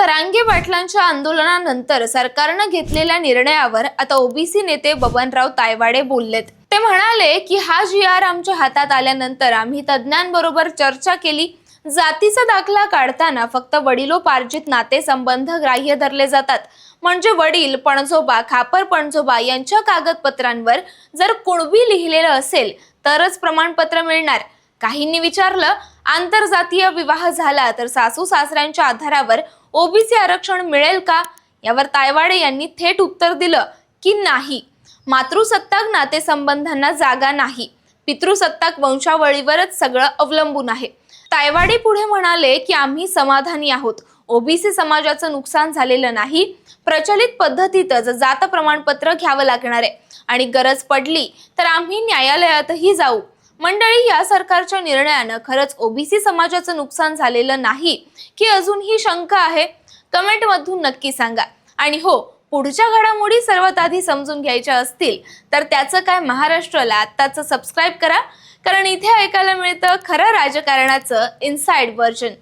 जरांगे पाटलांच्या आंदोलनानंतर सरकारनं घेतलेल्या निर्णयावर आता ओबीसी नेते बबनराव तायवाडे बोललेत. ते म्हणाले की हा जी आर आमच्या हातात आल्यानंतर आम्ही तज्ज्ञांबरोबर चर्चा केली. जातीचा दाखला काढताना फक्त वडिलोपार्जित नातेसंबंध ग्राह्य धरले जातात. म्हणजे वडील पणजोबा खापर पणजोबा यांच्या कागदपत्रांवर जर कुणबी लिहिलेलं असेल तरच प्रमाणपत्र मिळणार. काहींनी विचारलं आंतरजातीय विवाह झाला तर सासू सासऱ्यांच्या आधारावर ओबीसी आरक्षण मिळेल का? यावर तायवाडे यांनी थेट उत्तर दिलं की नाही. मातृसत्ताक नातेसंबंधांना जागा नाही. पितृसत्ताक वंशावळीवरच सगळं अवलंबून आहे. तायवाडे पुढे म्हणाले की आम्ही समाधानी आहोत. ओबीसी समाजाचं नुकसान झालेलं नाही. प्रचलित पद्धतीतच जात प्रमाणपत्र घ्यावं लागणार आहे. आणि गरज पडली तर आम्ही न्यायालयातही जाऊ. मंडळी या सरकारच्या निर्णयानं खरंच ओबीसी समाजाचं नुकसान झालेलं नाही की अजून ही शंका आहे कमेंटमधून नक्की सांगा. आणि हो पुढच्या घडामोडी सर्वात आधी समजून घ्यायच्या असतील तर त्याचं काय महाराष्ट्राला आत्ताचं सबस्क्राईब करा. कारण इथे ऐकायला मिळतं खरं राजकारणाचं इनसाइड व्हर्जन